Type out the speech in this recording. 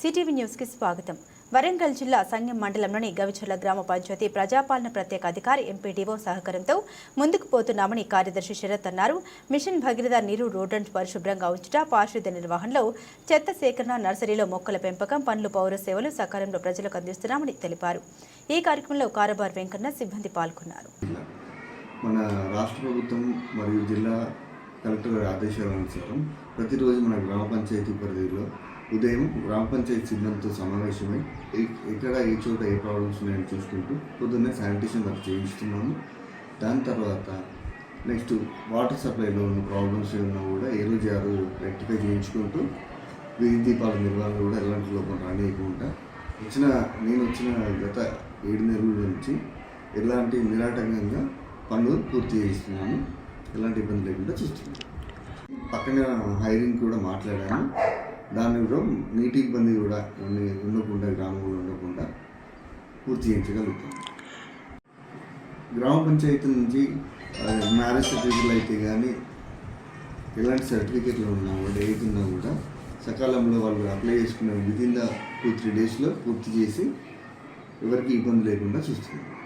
CTV న్యూస్కి స్వాగతం. వరంగల్ జిల్లా సంగం మండలంలోని గవిచర్ల గ్రామ పంచాయతీ ప్రజాపాలన ప్రత్యేక అధికారి ఎంపీడీఓ సహకారంతో ముందుకు పోతున్నామని కార్యదర్శి శరత్ అన్నారు. మిషన్ భగీరథ నీరు రోడ్లను పరిశుభ్రంగా ఉంచుట పారిశుద్ధ్య నిర్వహణలో చెత్త సేకరణ నర్సరీలో మొక్కల పెంపకం పనులు పౌర సేవలు సకాలంలో ప్రజలకు అందిస్తున్నామని తెలిపారు. ఈ కార్యక్రమంలో కారబార్ వెంకన్న సిబ్బంది పాల్గొన్నారు. మన రాష్ట్ర ప్రభుత్వం మరియు జిల్లా కలెక్టర్ గారి ఆదేశాల అనుసారం ప్రతిరోజు మన గ్రామ పంచాయతీ పరిధిలో ఉదయం గ్రామ పంచాయతీ సిబ్బందితో సమావేశమై ఎక్కడ ఏ చోట ఏ ప్రాబ్లమ్స్ ఉన్నాయని చూసుకుంటూ పొద్దున్నే శానిటేషన్ వర్క్ చేయిస్తున్నాము. దాని తర్వాత నెక్స్ట్ వాటర్ సప్లైలో ఉన్న ప్రాబ్లమ్స్ ఏమన్నా కూడా ఏ రోజు ఆ రోజు రెక్టిఫై చేయించుకుంటూ వీధి దీపాల నిర్వహణ కూడా ఎలాంటి లోపం రానియకుండా వచ్చిన నేను వచ్చిన గత ఏడు నెలల నుంచి ఎలాంటి నిరాటకంగా పనులు పూర్తి చేస్తున్నాను ఎలాంటి ఇబ్బంది లేకుండా చూస్తున్నాను. పక్కన హైరింగ్ కూడా మాట్లాడాను. దాన్ని కూడా నీటి ఇబ్బంది కూడా ఉండకుండా గ్రామంలో ఉండకుండా పూర్తి చేయించగలుగుతాం. గ్రామ పంచాయతీ నుంచి మ్యారేజ్ సర్టిఫికెట్లు అయితే కానీ ఎలాంటి సర్టిఫికెట్లు ఉన్నా కూడా ఏదున్నా కూడా సకాలంలో వాళ్ళు అప్లై చేసుకున్న విదిన్ ద టూ త్రీ డేస్లో పూర్తి చేసి ఎవరికి ఇబ్బంది లేకుండా చూస్తున్నారు